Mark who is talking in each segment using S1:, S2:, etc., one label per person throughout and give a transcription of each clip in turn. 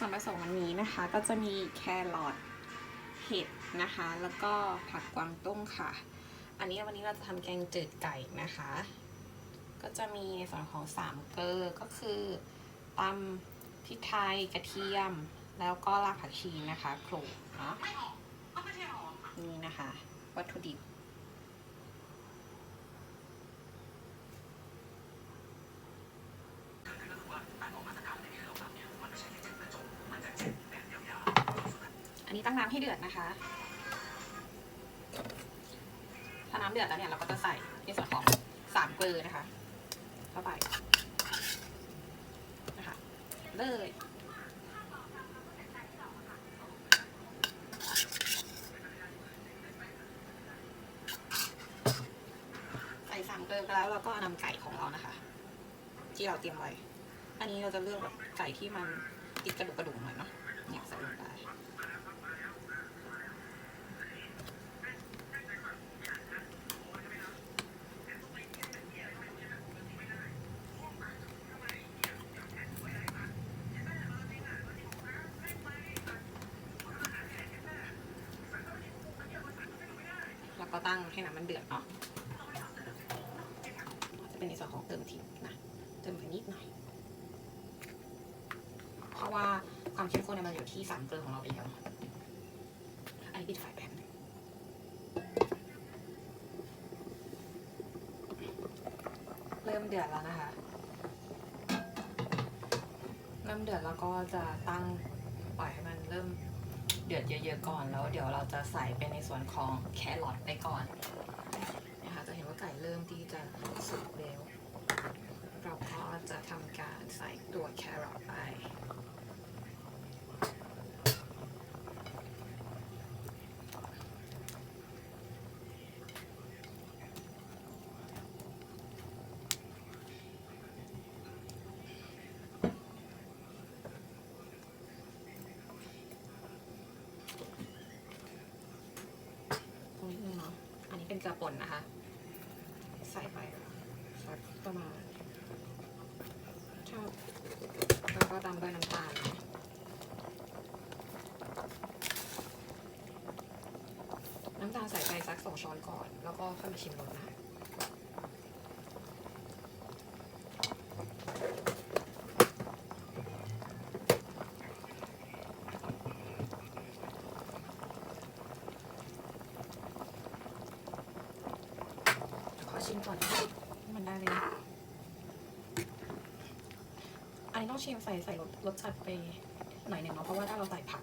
S1: ส่วนผสมวันนี้นะคะ ก็จะมีแครอทเห็ดนะคะ แล้วก็ผักกวางตุ้งค่ะ อันนี้วันนี้เราจะทำแกงจืดไก่นะคะ ก็จะมีในส่วนของสามเกลือก็คือตำพริกไทยกระเทียม แล้วก็รากผักชีนะคะโขลกเนาะนี่นะคะ วัตถุดิบ อันนี้ตั้งน้ำให้เดือดนะคะ ถ้าน้ำเดือดแล้วเนี่ยเราก็จะใส่ในส่วนของสามเกลือนะคะ เข้าไปนะคะเลยใส่สามเกลือแล้วเราก็นำไก่ของเรานะคะ ที่เราเตรียมไว้ อันนี้เราจะเลือกแบบไก่ที่มันติดกระดูกกระดูกหน่อยเนาะเนี่ยใส่ลงไป ก็ตั้งให้น้ำมันเดือดเนาะจะเป็นในส่วนของเติมทิมนะเติมไปนิดหน่อย เพราะว่าความเข้มข้นเนี่ยมันอยู่ที่สามเกลือของเราไปแล้วเนอะอันนี้ปิดไฟแป๊บนึงเริ่มเดือดแล้วนะคะ เริ่มเดือดแล้วก็จะตั้งปล่อยให้มันเริ่ม เดือดเยอะๆก่อน แล้วเดี๋ยวเราจะใส่เป็นในส่วนของแครอทไปก่อนนะคะจะเห็นว่าไก่เริ่มที่จะสุกแล้ว เราก็จะทำการใส่ตัวแครอทไป ตรงนี้นึงเนาะ อั นกลือป่นนะคะ ใส่ไปสักประมาณชอบแล้วก็ตามด้วยน้ำตาลน้ำตาลใส่ไปสักสองช้อนก่อน แล้วก็ค่อยมาชิมรสนะ มก่อนมันได้เลยนะอันนี้ต้องชิมใส่ใส่รสรสจัดไปหน่อยหนึ่งเนาะเพราะว่าถ้าเราใส่ผัก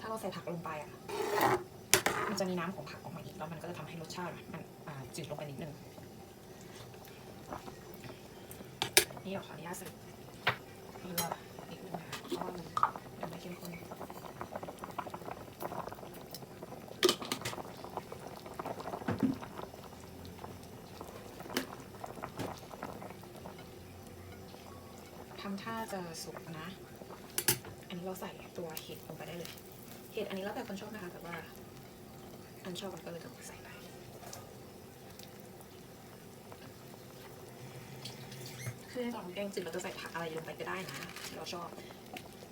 S1: ถ้าเราใส่ผักลงไปอะ มันจะมีน้ำของผักออกมาอีกแล้วมันก็จะทำให้รสชาติมันจืดลงไปนิดนึงนี่เราขออนุญาตใส่เกลือนิดนึงนะเพราะว่ามันยังไม่เข้มข้นำท่าจะสุกนะ อันนี้เราใส่ตัวเห็ดลงไปได้เลย เห็ดอันนี้แล้วแต่คนชอบนะคะ แต่ว่า อันชอบก็เลยจะใส่ไป คือในส่วนของแกงจืดเราจะใส่ผักอะไรลงไปก็ได้นะ เราชอบ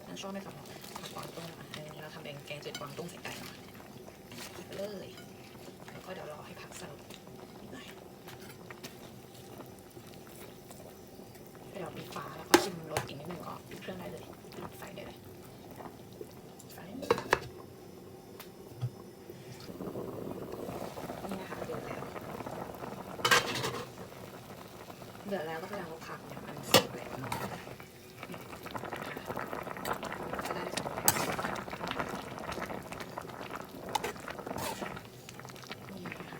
S1: อันชอบในส่วนของผักกวางตุ้งอันนี้เราทำเป็นแกงจืดกวางตุ้งใส่ไก่มาใส่ไปเลย แล้วก็เดี๋ยวรอให้ผักสลดนิดหน่อย เดี๋ยวาแล้วก็ชิมรสอีกนิดหนึ่งก็ปิดเครื่องได้เลยปิดไฟได้เลยไฟนี่นะคะเดือดแล้วเดือดแล้วก็แสดงว่าผักเนี่ยมันสุกแล้วเนาะจะได้สมบูรณ์นี่นะคะ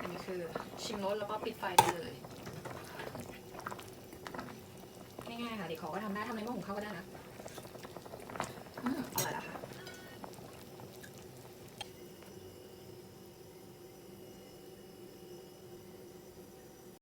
S1: อันนี้คือชิมรสแล้วก็ปิดไฟได้เลย ง่ายๆค่ะเด็กขอก็ทำได้ทำในหม้อหุงข้าวก็ได้นะ